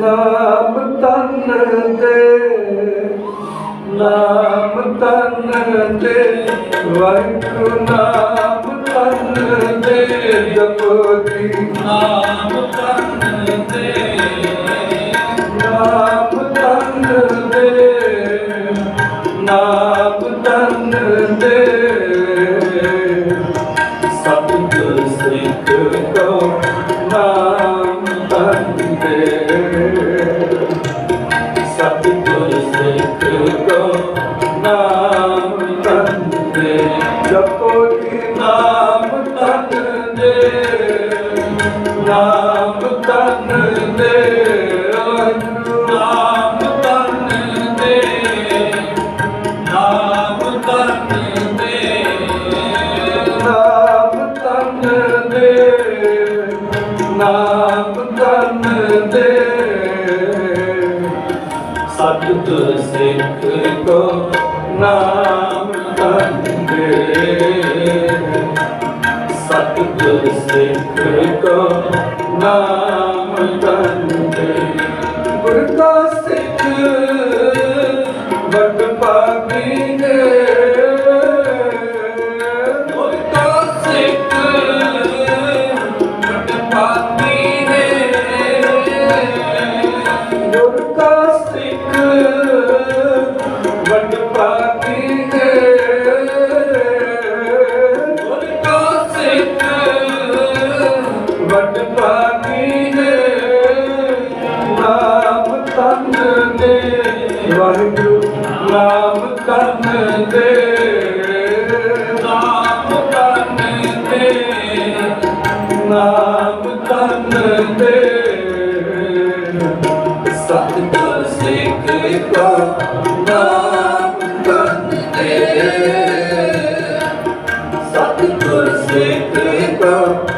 ਨਾਮ ਤਨ ਤੇ ਨਾਮ ਤਨ ਤੇ ਵਾਹਿਗੁਰੂ ਨਾਮ ਤਨ ਤੇ ਜਪੋ ਨਾਮ ਤਨ ਤੇ। ਸਤ ਸਿੱਖ ਕੋ ਨਾਮ ਤੰਦੇ ਸਤ ਸਿੱਖ ਕੋ ਨਾਮ ਵਾਹਿਗੁਰੂ ਨਾਮ ਕਰਨ ਦੇ ਨਾਮ ਕਰਨ ਦੇ ਨਾਮ ਕਰਨ ਦੇ ਸਤਿਗੁਰ ਸਿੱਖ ਕਾ ਨਾਮ ਕਰਨ ਦੇ ਸਤਿਗੁਰ ਸਿੱਖ ਕਾ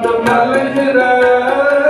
ਮਤ ਮਲ ਜਰਾ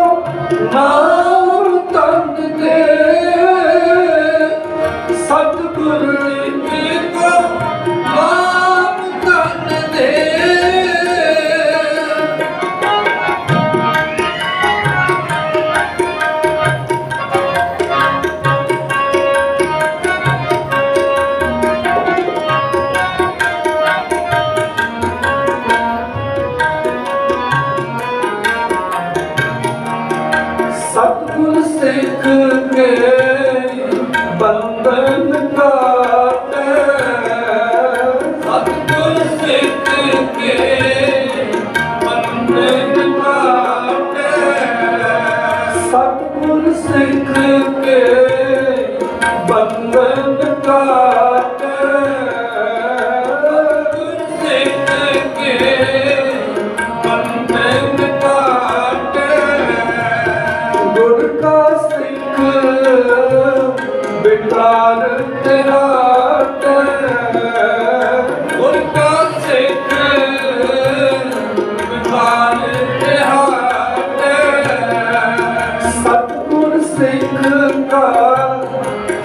ਗੁਰ ਸਿੱਖ ਕੇ ਬੰਧਨ ਕਾਟੇ।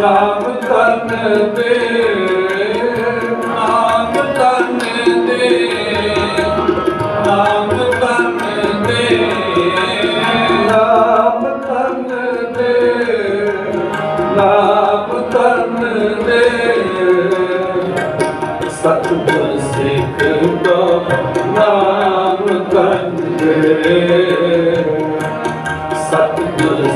ਨਾਮ ਤਨ ਦੇ ਨਾਮ ਤਨ ਦੇ ਨਾਮ ਤਨ ਦੇ ਨਾਮ ਤਨ ਦੇ ਨਾਮ ਤਨ ਦੇ ਸਤਿਗੁਰ ਸਿੱਖ ਕੋ ਨਾਮ ਤਨ ਦੇ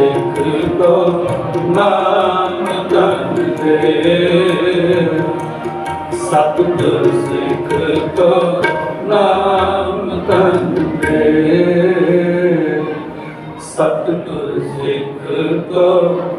ਸਿੱਖ ਲੋ ਨਾਮ ਜਪਦੇ ਸਤਿਗੁਰ ਸਿੱਖ ਲੋ ਨਾਮ ਤੰਦੇ ਸਤਿਗੁਰ ਸਿੱਖ ਲੋ